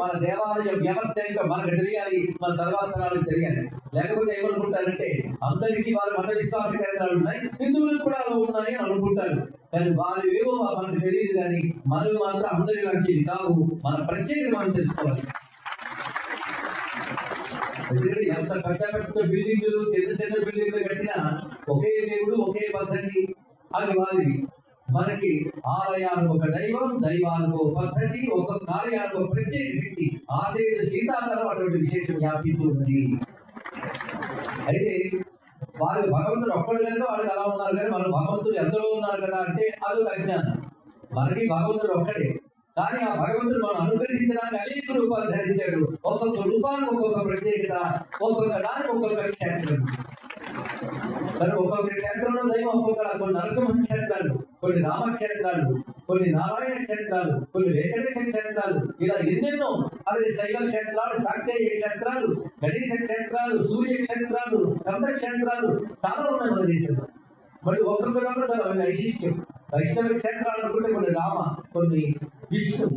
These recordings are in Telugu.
మన దేవాలయ వ్యవస్థ ఏంటో మనకు తెలియాలి మన తర్వాత తరాలకు తెలియాలి. లేకపోతే ఏమనుకుంటారంటే అందరికీ వాళ్ళ మత విశ్వాస కేంద్రాలు ఉన్నాయి హిందువులకు కూడా అలా ఉన్నాయి అనుకుంటారు. కానీ వారు ఏవో మనకు తెలియదు కానీ మనవి మాత్రం అందరి లాంటివి కావు. మన ప్రత్యేక మనం తెలుసుకోవాలి. ఎందుకంటే ఎంత పెద్ద పెద్ద బిల్డింగులు చిన్న చిన్న బిల్డింగ్లు కట్టినా ఒకే దేవుడు ఒకే పద్ధతి అది వారివి మనకి ఆలయానికి ఒక దైవం దైవానికి ఒక పద్ధతి ఒక కార్యానికి ఒక ప్రత్యేక శక్తి. ఆశయ సీతాకాలం అటువంటి విశేషం వ్యాపించి ఉన్నది. అయితే వారు భగవంతుడు ఒక్కడు కనుక వాళ్ళకి అలా ఉన్నారు కానీ మన భగవంతుడు ఎంతలో ఉన్నారు కదా అంటే అది అజ్ఞానం. మనకి భగవంతుడు ఒక్కడే. కానీ ఆ భగవంతుడు మనం అనుగ్రహించడానికి అనేక రూపాలు ధరించాడు. ఒక్కొక్క రూపానికి ఒక్కొక్క ప్రత్యేకత ఒక్కొక్క దానికి ఒక్కొక్క క్షేత్రం మరి ఒక్కొక్క క్షేత్రంలో దైవం ఒక్కొక్క కొన్ని నరసింహ క్షేత్రాలు కొన్ని రామక్షేత్రాలు కొన్ని నారాయణ క్షేత్రాలు కొన్ని వెంకటేశ్వర క్షేత్రాలు ఇలా ఎన్నెన్నో. అది శైవ క్షేత్రాలు శాక్తేయ క్షేత్రాలు గణేశ క్షేత్రాలు సూర్య క్షేత్రాలు స్కంద క్షేత్రాలు చాలా ఉన్నాయి మన దేశంలో. మరి ఒక్కొక్కరు కూడా అవి ఐశిష్యం వైష్ణవ క్షేత్రాలు అనుకుంటే కొన్ని రామ కొన్ని విష్ణు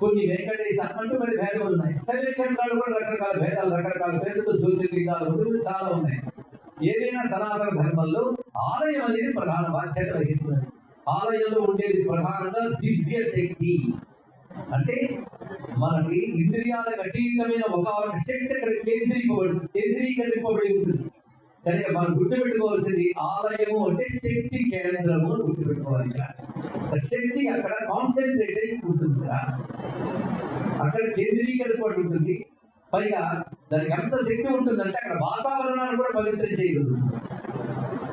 కొన్ని వెంకటేశ అంటూ మరి భేదాలు ఉన్నాయి. శైవ క్షేత్రాలు కూడా రకరకాల భేదాలు రకరకాల పేర్లతో జ్యోతిర్లింగాలు చాలా ఉన్నాయి. ఏదైనా సనాతన ధర్మంలో ఆలయం అనేది ప్రధాన బాధ్యత వహిస్తున్నది ఆలయంలో ఉండేది ప్రధానంగా దివ్య శక్తి. అంటే మనకి ఇంద్రియాలకు అతీతమైన ఒక శక్తి అక్కడ కేంద్రీకబడి కేంద్రీకరింపబడి ఉంటుంది. కానీ మనం గుర్తుపెట్టుకోవాల్సింది ఆలయము అంటే శక్తి కేంద్రము అని గుర్తుపెట్టుకోవాలి శక్తి అక్కడ కాన్సన్ట్రేట్ అయి ఉంటుంది అక్కడ కేంద్రీకరింపబడి ఉంటుంది. పైగా దానికి ఎంత శక్తి ఉంటుందంటే అక్కడ వాతావరణాన్ని కూడా పవిత్రం చేయగలుగుతుంది.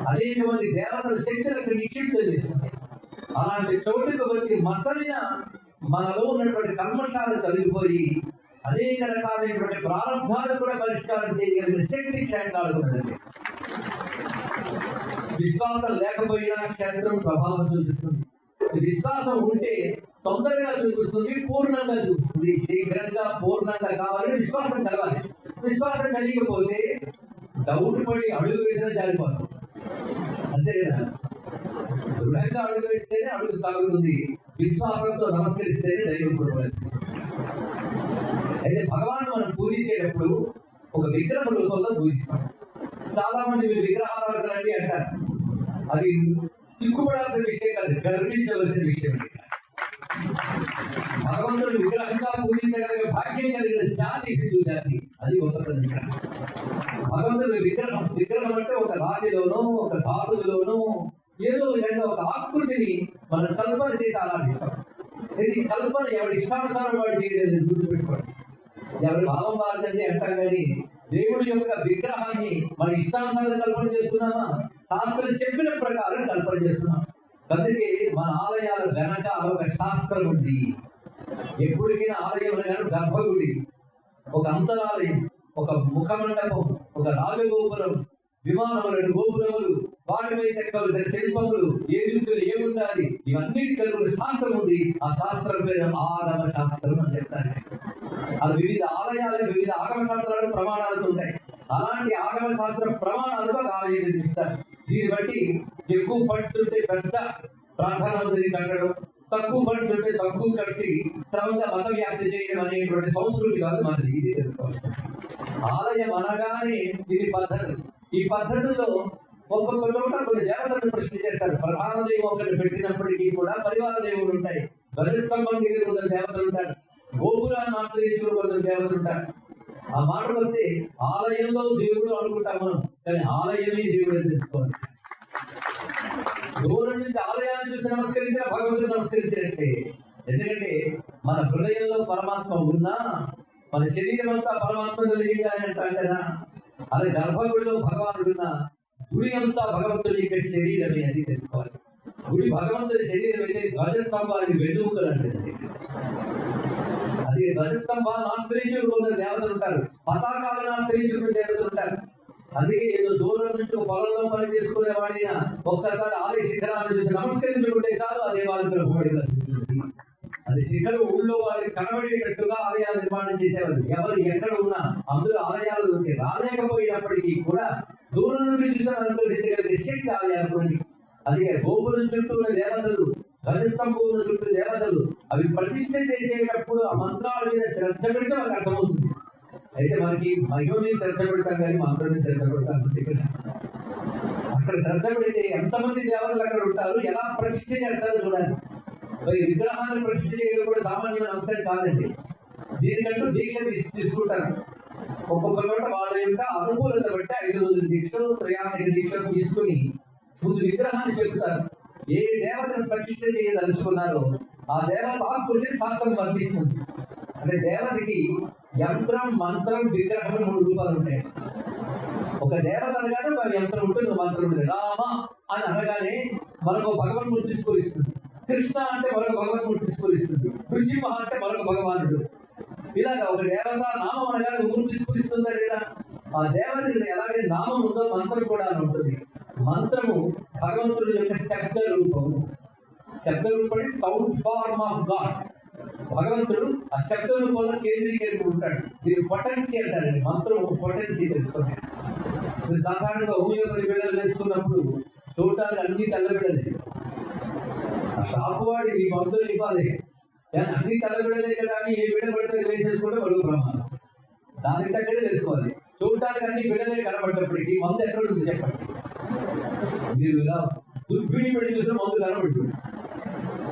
అదే మంది దేవతల శక్తిని అక్కడ నిక్షిప్తం చేస్తుంది. అలాంటి చోటుకు వచ్చి మసలిన మనలో ఉన్నటువంటి కల్మషాలు తొలగిపోయి అనేక రకాలైనటువంటి ప్రారంభాలు కూడా పరిష్కారం చేయగలిగిన శక్తి క్షేత్రాలు ఉన్నదండి. విశ్వాసం లేకపోయినా క్షేత్రం ప్రభావం చూపిస్తుంది. విశ్వాసం ఉంటే తొందరగా చూపిస్తుంది పూర్ణంగా చూపిస్తుంది. శీఘ్రంగా పూర్ణంగా కావాలని విశ్వాసం కలగాలి విశ్వాసం కలిగిపోతే డౌట్ పడి అడుగు వేసినా జారిపోతాం. అంతే కదా దృఢంగా అడుగు వేస్తేనే అడుగు తాగుతుంది. విశ్వాసంతో నమస్కరిస్తేనే దైవం ప్రవర్తిస్తుంది అయితే భగవాన్ మనం పూజించేటప్పుడు ఒక విగ్రహ రూపంలో పూజిస్తాం. చాలా మంది మీరు విగ్రహారాధనండి అంటారు. అది సిగ్గుపడాల్సిన విషయం కాదు గర్వించవలసిన విషయం భగవంతుడు విగ్రహంగా పూజించగలిగే భాగ్యం కలిగిన జాతి హిందూ జాతి అది గొప్పతనం భగవంతుడు విగ్రహం విగ్రహం అంటే ఒక రాజులోనో ఒక ధాతువులోనో ఏదో విధంగా ఒక ఆకృతిని మనం కల్పన చేసి ఆరాధిస్తాం. ఇది కల్పన ఎవరి ఇష్టానుసారం వాడు చేయలేదు గుర్తుపెట్టుకోండి. ఎవరి భావం వారిదండి అంటాం కానీ దేవుడి యొక్క విగ్రహాన్ని మన ఇష్టానుసారం కల్పన చేస్తున్నామా? శాస్త్రం చెప్పిన ప్రకారం కల్పన చేస్తున్నాం. అందుకే మన ఆలయాల వెనక ఒక శాస్త్రం ఉంది. ఎప్పటికైనా ఆలయం అనగానే గర్భగుడి. ఒక అంతరాలయం ఒక ముఖ మండపం ఒక రాజగోపురం విమానములను రెండు గోపురములు వాటిపై చెక్కవలసిన శిల్పములు ఏ దిక్కులు ఏముండాలి ఇవన్నిటి కలుగు శాస్త్రం ఉంది. ఆ శాస్త్రం పేరు ఆగమ శాస్త్రం అని చెప్తారు. అది వివిధ ఆలయాల వివిధ ఆగమ శాస్త్రాలు ప్రమాణాలతో ఉంటాయి. అలాంటి ఆగమ శాస్త్ర ప్రమాణాలతో ఆలయం నిర్మిస్తారు. దీన్ని బట్టి ఎక్కువ ఫండ్స్ ఉంటే పెద్ద ప్రార్థనా కట్టడం తక్కువ ఫండ్స్ ఉంటే తక్కువ కట్టి తర్వాత మత వ్యాప్తి చేయడం అనేటువంటి సంస్కృతి కాదు మనది. ఇది తెలుసుకోవాలి. ఆలయం అనగానే ఇది పద్ధతి. ఈ పద్ధతుల్లో ఒక్కొక్క చోట కొన్ని దేవతలను ప్రశ్న చేస్తారు. ప్రధాన దైవం ఒకటి పెట్టినప్పటికీ కూడా పరివార దేవుడు ఉంటాయి. ధ్వజస్తంభం దగ్గర కొందరు దేవతలు ఉంటారు. గోపురాన్ని ఆశ్రయించిన కొందరు దేవతలు ఉంటారు. ఆ మాటకు వస్తే ఆలయంలో దేవుడు అనుకుంటాం మనం కానీ ఆలయమే దేవుడు అని తెలుసుకోవాలి. దూరం నుంచి ఆలయాన్ని చూసి నమస్కరించిన భగవంతుడు నమస్కరించినట్లే ఎందుకంటే మన హృదయంలో పరమాత్మ ఉన్నా మన శరీరం అంతా పరమాత్మ కలిగిందని అంటాం కదా. అలాగే గర్భగుడిలో భగవానుడున్న గుడి అంతా భగవంతుడి యొక్క శరీరమే అది తెలుసుకోవాలి. గుడి భగవంతుడి శరీరం అయితే ధ్వజస్తంభానికి వెన్నుముకలు అంటే అది ధ్వజస్తంభాలను ఆశ్రయించుకుని కొందరు దేవతలు ఉంటారు. పతాకాలను ఆశ్రయించుకుని దేవతలు ఉంటారు. అందుకే ఏదో దూరం నుంచి పొలంలో పని చేసుకునే వాడిన ఒక్కసారి ఆలయ శిఖరాలను చూసి నమస్కరించుకుంటే చాలు ఆ దేవాలయం కలుపుబడి అది శిఖరం ఊళ్ళో వారికి కనబడేటట్టుగా ఆలయాలు నిర్మాణం చేసేవారు ఎవరు ఎక్కడ ఉన్నా అందులో ఆలయాలు ఉంటే రాలేకపోయినప్పటికీ కూడా దూరం నుండి చూసిన అనుగ్రహించగలిగే శక్తి ఆలయాలకు ఉంది అందుకే గోపురం చుట్టూ ఉన్న దేవతలు ధ్వజస్తంభం చుట్టూ దేవతలు అవి ప్రతిష్ట చేసేటప్పుడు ఆ మంత్రాల మీద శ్రద్ధ పెడితే మనకు అర్థమవుతుంది. అయితే మనకి మహిమ మీద శ్రద్ధ పెడతాం కానీ మంత్రం మీద శ్రద్ధ పెడతాం ఇక్కడ అక్కడ శ్రద్ధ పెడితే ఎంతమంది దేవతలు అక్కడ ఉంటారు ఎలా ప్రతిష్ట చేస్తారో చూడాలి. మరి విగ్రహాన్ని ప్రతిష్ఠ చేయడం కూడా సామాన్యమైన అంశం కాదండి. దీనికంటూ దీక్ష తీసు- తీసుకుంటారు. ఒక్కొక్క చోట వాళ్ళ యొక్క అనుకూలత బట్టి ఐదు వందల దీక్షలు త్రయాణిక దీక్షలు తీసుకుని ముందు విగ్రహాన్ని చెబుతారు ఏ దేవతను ప్రతిష్ట చేయదలుచుకున్నారో ఆ దేవత ఆకుల్ని శాస్త్రం వర్తిస్తుంది. అంటే దేవతకి యంత్రం మంత్రం విగ్రహం మూడు రూపాలు ఉంటాయి. ఒక దేవత అనగానే యంత్రం ఉంటుంది మంత్రం ఉంటుంది. రామ అని అనగానే మరొక భగవన్మూర్తి స్ఫురిస్తుంది కృష్ణ అంటే మరొక భగవంతుడు స్ఫురిస్తుంది నృసింహ అంటే మరొక భగవానుడు. ఇలాగ ఒక దేవత నామం అనగానే ఊరు స్ఫురిస్తుందా లేదా? ఆ దేవత ఎలాగే నామం ఉందో మంత్రం కూడా అని ఉంటుంది. మంత్రము భగవంతుడి యొక్క శబ్ద రూపము. శబ్ద రూపడి సౌండ్ ఫార్మ్ ఆఫ్ గాడ్ భగవంతుడు ఆ శబ్ద రూపంలో కేంద్రీకరించి ఉంటాడు. దీని పొటెన్సీ అంటారండి మంత్రం ఒక పొటెన్సీ తెలుసుకున్నాడు సాధారణంగా హోమియోపతి బిడ్డలు వేసుకున్నప్పుడు చూడటానికి అన్ని తెల్ల షాపు వాడి ఈ మందులు ఇవ్వాలి అన్ని తెల్ల కదా అని ఏ బిళ్ళ పడితే వేసేసుకుంటే మరో ప్రమాదం. దానికి తగ్గట్టు వేసుకోవాలి చూడటానికి అన్ని బిడలే కనబడ్డప్పటికీ మందు ఎక్కడ ఉంది చెప్పండి. మీరు ఇలా దుర్బిడి పెట్టి చూసిన మందు కనబడుతుంది.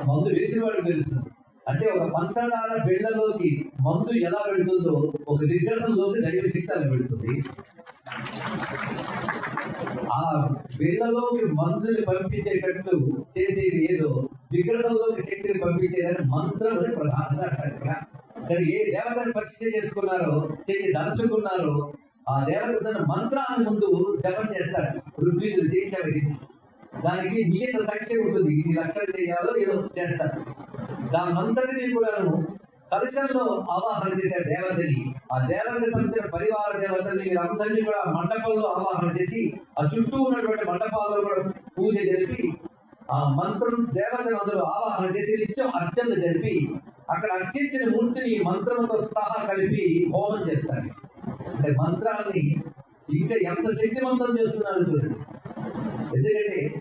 మందు వేసిన వాడికి తెలుస్తుంది అంటే ఒక పంచదార బిళ్ళలోకి మందు ఎలా పెడుతుందో ఒక విగ్రహంలోకి దైవ శక్తి అలా వెళుతుంది. ఆ బిళ్ళలోకి మందుని పంపించేటట్టు చేసేది ఏదో పంపించేదని మంత్రం అని ప్రధానంగా అంటారు ఇక్కడ కానీ ఏ దేవతని పరిశీలన చేసుకున్నారో చెయ్యి దలుచుకున్నారో ఆ దేవత మంత్రాన్ని ముందు జపం చేస్తారు. రుచిని దీక్ష వహించి దానికి నియత సంఖ్య ఉంటుంది. ఇన్ని లక్షలు చేయాలో ఏదో చేస్తారు. దాని అంతటిని కూడాను కలశంలో ఆవాహన చేసే దేవతని ఆ దేవతకి సంబంధించిన పరివార దేవతని వీరందరినీ కూడా మండపంలో ఆవాహన చేసి ఆ చుట్టూ ఉన్నటువంటి మండపాల్లో కూడా పూజ జరిపి ఆ మంత్రం దేవతను అందరూ ఆవాహన చేసి నిత్యం అర్చనలు జరిపి అక్కడ అర్చించిన మూర్తిని మంత్రంతో సహా కలిపి హోమం చేస్తారు. అంటే మంత్రాన్ని ఇంకా ఎంత శక్తివంతం చేస్తున్నారు చూడండి. ఎందుకంటే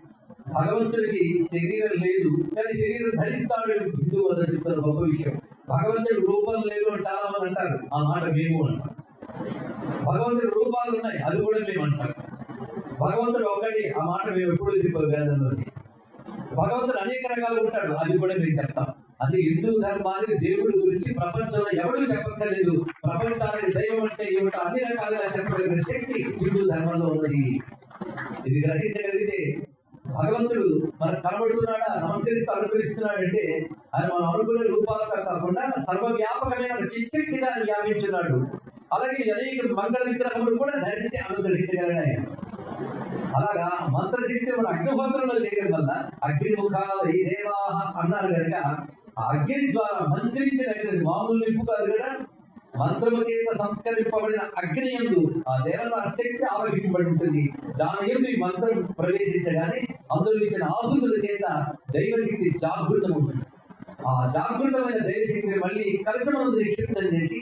భగవంతుడికి శరీరం లేదు కానీ శరీరం ధరిస్తాడు హిందూ వద్ద చెప్తారు గొప్ప విషయం. భగవంతుడి రూపం లేదు అని చాలా మంది అంటారు. ఆ మాట మేము అంటాం. భగవంతుడి రూపాలు ఉన్నాయి అది కూడా మేము అంటాం. భగవంతుడు ఒకటి ఆ మాట మేము ఎప్పుడు చెప్పారు వేదంలోని భగవంతుడు అనేక రకాలు ఉంటాడు. అది కూడా మీరు చెప్తాం అది హిందూ ధర్మానికి దేవుడి గురించి ప్రపంచంలో ఎవరు చెప్పక్కర్లేదు. ప్రపంచానికి దైవం అంటే ఏమిటో అన్ని రకాలుగా చెప్పగలిగిన శక్తి హిందూ ధర్మంలో ఉన్నది. ఇది గ్రహించగలిగితే భగవంతుడు మనకు కనబడుతున్నాడా నమస్కరిస్తూ అనుగ్రహిస్తున్నాడు అంటే ఆయన మనం అనుకునే రూపాలుగా కాకుండా సర్వవ్యాపకమైన ఒక చిచ్చక్తిగా వ్యాపించున్నాడు. అలాగే అనేక మంగళ విగ్రహములు కూడా ధరించి అనుగ్రహించగలడు ఆయన అలాగా మంత్రశక్తి మన అగ్నిహోత్రంలో చేయడం వల్ల అగ్నిముఖ దేవా అన్నారు కనుక ఆ అగ్ని ద్వారా మంత్రించినది మామూలు నిప్పు కాదు కదా? మంత్రము చేత సంస్కరింపబడిన అగ్ని యందు ఆ దేవత శక్తి ఆవహింపబడి ఉంటుంది. దాని ఎందు ఈ మంత్రం ప్రవేశించగానే అందులో ఇచ్చిన ఆహుతుల చేత దైవశక్తి జాగృతం ఉంటుంది ఆ జాగృతమైన దైవశక్తిని మళ్ళీ కలశమందు నిక్షిప్తం చేసి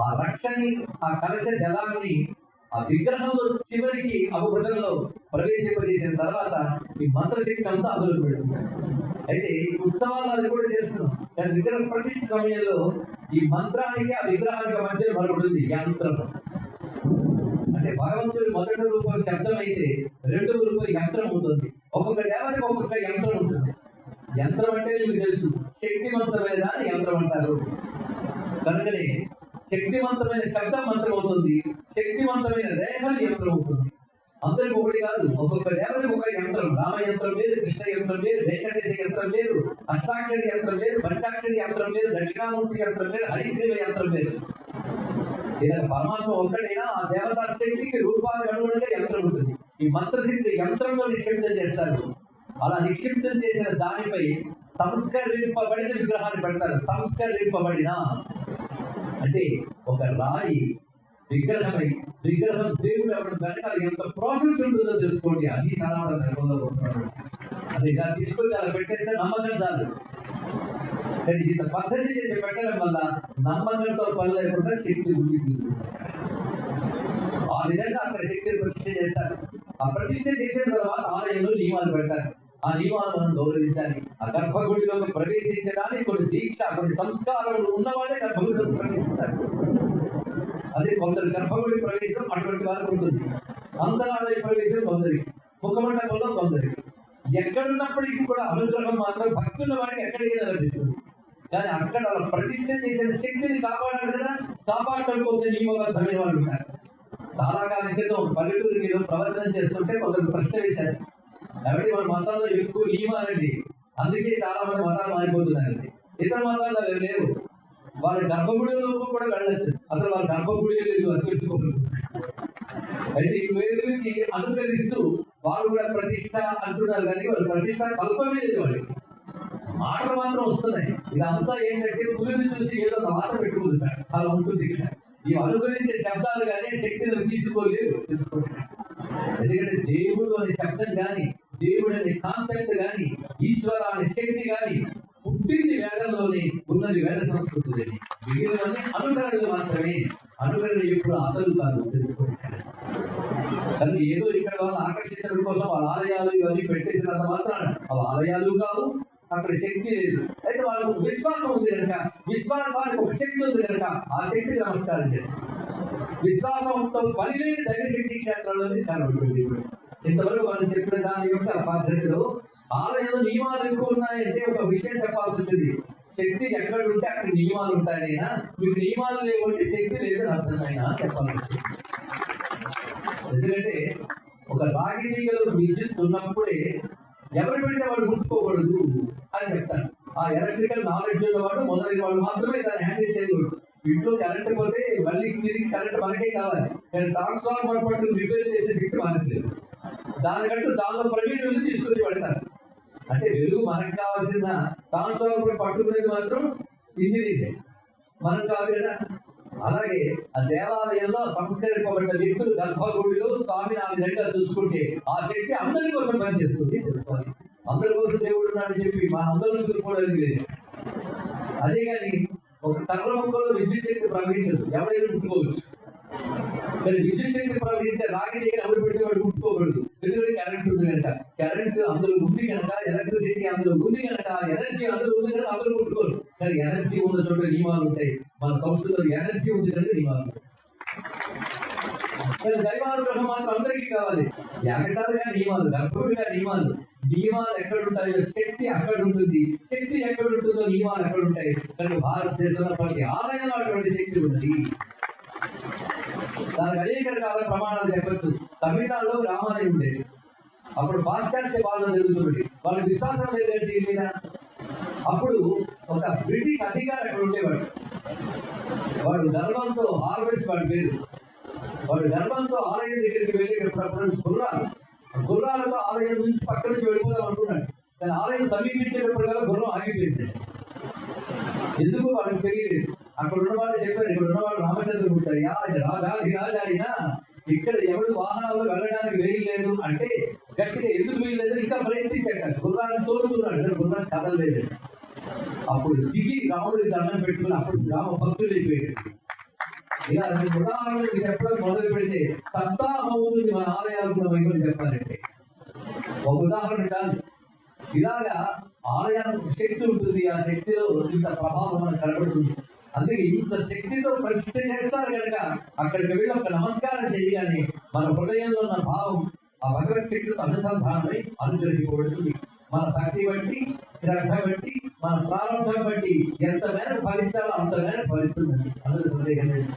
ఆ రక్షని ఆ కలశ జలాన్ని ఆ విగ్రహంలో చివరికి అవభృతంలో ప్రవేశింపజేసిన తర్వాత ఈ మంత్రశక్తి అంతా అదులు పెడుతుంది. అయితే ఉత్సవాలు అది కూడా చేస్తున్నాం. కానీ విగ్రహ ప్రతి సమయంలో ఈ మంత్రానికి ఆ విగ్రహానికి మధ్య మరొకటి యంత్రం. అంటే భగవంతుడి మొదటి రూపం శబ్దం అయితే రెండవ రూపం యంత్రం ఉంటుంది. ఒక్కొక్క దేవతకి ఒక్కొక్క యంత్రం ఉంటుంది. యంత్రం అంటే మీకు తెలుసు. శక్తివంతమైన యంత్రం అంటారు. కనుకనే శక్తివంతమైన శబ్దం మంత్రం అవుతుంది శక్తివంతమైన రేఖలు యంత్రం అవుతుంది అందరికి ఒకటి కాదు ఒక్కొక్క దేవతకి ఒక యంత్రం. రామ యంత్రం కృష్ణ యంత్రం లేదు వెంకటేశ యంత్రం లేదు అష్టాక్షరి యంత్రం లేదు పంచాక్షరి యంత్రం లేదు దక్షిణామూర్తి యంత్రం లేదు హరిగ్రీవ యంత్రం లేదు. ఇలా పరమాత్మ ఒక్కడైనా ఆ దేవతా శక్తికి రూపానికి అనుగుణంగా యంత్రం ఉంటుంది. ఈ మంత్రశక్తి యంత్రంలో నిక్షిప్తం చేస్తారు. అలా నిక్షిప్తం చేసిన దానిపై సంస్కరింపబడిన విగ్రహాన్ని పెడతారు. సంస్కరింపబడిన. అంటే ఒక రాయి విగ్రహమై విగ్రహం దేవుడు అవ్వడం వెనకాల ఎంత ప్రాసెస్ ఉంటుందో తెలుసుకోండి. అది సనాతన ధర్మంలో ఉంటాడు అది ఇలా తీసుకొని అలా పెట్టేస్తే నమ్మకం చాలు. కానీ ఇంత పద్ధతి చేసి పెట్టడం వల్ల నమ్మకంతో పని లేకుండా శక్తి ఉంది ఆ విధంగా అక్కడ శక్తిని ప్రతిష్ఠ చేస్తారు. ఆ ప్రతిష్ఠ చేసిన తర్వాత ఆలయంలో నియమాలు పెడతారు. ఆ నియమాలను మనం గౌరవించాలి. ఆ గర్భగుడిలోకి ప్రవేశించడానికి కొన్ని దీక్ష కొన్ని సంస్కారాలు ఉన్నవాళ్ళే గర్భగుడిలోకి ప్రవేశిస్తారు. అదే కొందరు గర్భగుడి ప్రవేశం అటువంటి వారికి ఉంటుంది. అంతరాలయ ప్రవేశం కొందరికి ముఖమండపంలో కొందరికి. ఎక్కడున్నప్పటికీ కూడా అనుగ్రహం మాత్రం భక్తుల వారికి ఎక్కడికైనా లభిస్తుంది. కానీ అక్కడ ప్రతిష్ట చేసిన శక్తిని కాపాడాలి కదా కాపాడటం కోసం నియమబద్ధమైన వాళ్ళు ఉంటారు చాలా కాలం క్రితం పల్లెటూరు ఏదో ప్రవచనం చేస్తుంటే కొందరు ప్రశ్న వేశారు. కాబట్టి మన మతాల్లో ఎక్కువ నియమాలండి అందుకే చాలా మంది మతాలు మారిపోతున్నారండి ఇతర మతాలు అవి లేవు. వాళ్ళ గర్భగుడిలోకి కూడా వెళ్ళచ్చు. అసలు వాళ్ళ గర్భగుడి లేదు అది అయితే ఈ వేరుకి అనుకరిస్తూ వాళ్ళు కూడా ప్రతిష్ట అంటున్నారు కానీ వాళ్ళు ప్రతిష్ట కల్పమే లేదు వాళ్ళకి. మాటలు మాత్రం వస్తున్నాయి. ఇదంతా ఏంటంటే పులిని చూసి ఏదో ఒక మాట పెట్టుకుంటున్నారు అలా ఉంటుంది ఇక్కడ. ఈ అనుకరించే శబ్దాలు కానీ శక్తిని తీసుకోలేరు తెలుసుకోండి. ఎందుకంటే దేవుడు అనే శబ్దం కానీ దేవుడు అనే కాన్సెప్ట్ కానీ ఈశ్వర అనే శక్తి కానీ పుట్టింది వేదంలోనే ఉన్నది వేద సంస్కృతి మిగిలినవన్నీ అనుకరణలు మాత్రమే. అనుకరణ ఎప్పుడు అసలు కాదు తెలుసుకోండి కానీ ఏదో ఇక్కడ వాళ్ళు ఆకర్షించడం కోసం వాళ్ళ ఆలయాలు ఇవన్నీ పెట్టేసినంత మాత్రాన అవి ఆలయాలు కావు అక్కడ శక్తి లేదు. అయితే వాళ్ళకు విశ్వాసం ఉంది కనుక విశ్వాసానికి ఒక శక్తి ఉంది కనుక ఆ శక్తికి నమస్కారం చేస్తాం విశ్వాసంతో పని లేని దైవ శక్తి క్షేత్రంలోనే కనబడుతుంది ఇప్పుడు. ఇంతవరకు వారు చెప్పిన దాని యొక్క పద్ధతిలో ఆలయంలో నియమాలు ఎక్కువ ఉన్నాయంటే ఒక విషయం చెప్పాల్సి వచ్చింది. శక్తి ఎక్కడ ఉంటే అక్కడ నియమాలు ఉంటాయనైనా మీకు నియమాలు లేకుంటే శక్తి లేదని అర్థమైనా చెప్పాల్సి ఎందుకంటే ఒక రాగి తీగలో విద్యుత్ ఉన్నప్పుడే ఎవరు పెడితే వాడు ముట్టుకోకూడదు అని చెప్తాను ఆ ఎలక్ట్రికల్ నాలెడ్జ్ ఉన్నవాడు మొదలైన వాడు మాత్రమే దాన్ని హ్యాండిల్ చేయకూడదు. ఇంట్లో కరెంట్ పోతే మళ్ళీ తిరిగి కరెంట్ మనకే కావాలి. కానీ ట్రాన్స్ఫార్మర్ పట్టు రిపేర్ చేసే శక్తి దానికంటూ దానిలో ప్రవీణులు తీసుకుని పెడతారు. అంటే వెలుగు మనకు కావాల్సిన ట్రాన్స్ఫార్మర్ పట్టుకునేది మాత్రం ఇంజనీరే. మనకు కాదు కదా. అలాగే ఆ దేవాలయంలో సంస్కరింపబడిన వ్యక్తులు గర్భగుడిలో స్వామిని ఆ విధంగా చూసుకుంటే ఆ శక్తి అందరి కోసం పనిచేస్తుంది. తెలుసుకోవాలి అందరి కోసం దేవుడు ఉన్నాడని చెప్పి మన అందరం చూసుకోవడానికి లేదు. అదే కానీ ఒక తర్రంలో విద్యుత్ శక్తి ప్రవహించదు. ఎవరైనా ముట్టుకోవచ్చు మరి విద్యుత్ శక్తి ప్రవహించే రాగి దగ్గర అమలు పెట్టేవాడు ఉంటుకోకూడదు ఎందుకంటే కరెంట్ ఉంది కనుక కరెంట్ అందులో ఉంది కనుక ఎలక్ట్రిసిటీ అందులో ఉంది కనుక ఎనర్జీ అందులో ఉంది కనుక అందరూ ఉంటుకోరు కానీ ఎనర్జీ ఉన్న చోట నియమాలు ఉంటాయి. మన సంస్కృతిలో ఎనర్జీ ఉంది కనుక నియమాలు ఉంటాయి. దైవానుగ్రహం మాత్రం అందరికీ కావాలి. యాగశాలగా నియమాలు గర్భుడిగా నియమాలు. నియమాలు ఎక్కడ ఉంటాయో శక్తి అక్కడ ఉంటుంది శక్తి ఎక్కడ ఉంటుందో నియమాలు ఎక్కడ ఉంటాయి కానీ భారతదేశంలో ప్రతి ఆలయంలో అటువంటి శక్తి ఉంది. దానికి అనేక రకాల ప్రమాణాలు చెప్పచ్చు తమిళనాడులో రామాలయం ఉండేది అప్పుడు పాశ్చాత్య పాలన జరుగుతుంది. వాళ్ళ విశ్వాసం లేదు దీని మీద? అప్పుడు ఒక బ్రిటిష్ అధికారి అక్కడ ఉండేవాడు. వాడు గర్వంతో హార్వెస్ట్ వాడి పేరు. వాడు గర్వంతో ఆలయం దగ్గరికి వెళ్ళేటప్పుడు గుర్రాలు. గుర్రాలతో ఆలయం నుంచి పక్క నుంచి వెళ్ళిపోదాం అనుకున్నాడు. కానీ ఆలయం సమీపించేటప్పుడు గుర్రం ఆగిపోయింది. ఎందుకు వాళ్ళకి తెలియలేదు. అక్కడ ఉన్నవాళ్ళు చెప్పారు ఇక్కడ ఉన్నవాడు రామచంద్రమూర్తి అయ్యా ఆయన రాజాది రాజా అయినా ఇక్కడ ఎవడు వాహనాల్లో వెళ్ళడానికి వేలు లేదు అంటే గట్టిగా ఎందుకు వీలు లేదు ఇంకా ప్రయత్నించాడు గుర్రాన్ని తోడుకున్నాడు కానీ గుర్రాన్ని కదలలేదు అప్పుడు దిగి రాముడికి దండం పెట్టుకుని అప్పుడు రామ భక్తులు అయిపోయాడు ఇలా రెండు ఉదాహరణలు చెప్పడం మొదలు పెడితే సప్తాహం అవుతుంది మన ఆలయాలు కూడా మహిమని చెప్పాలంటే ఒక ఉదాహరణ కాదు ఇలాగా ఆలయానికి శక్తి ఉంటుంది ఆ శక్తిలో ఇంత ప్రభావం మనకు కనబడుతుంది అందుకే ఇంత శక్తితో పరిశుద్ధి చేస్తారు కనుక అక్కడికి వెళ్ళి ఒక నమస్కారం చేయగానే మన హృదయంలో ఉన్న భావం ఆ భగవత్ శక్తితో అనుసంధానమై అనుగ్రహింపబడుతుంది. మన భక్తి బట్టి శ్రద్ధ బట్టి మన ప్రారంభం బట్టి ఎంత మేర ఫలించాలో అంత మేర ఫలిస్తుందండి. అందులో సందేహం లేదు.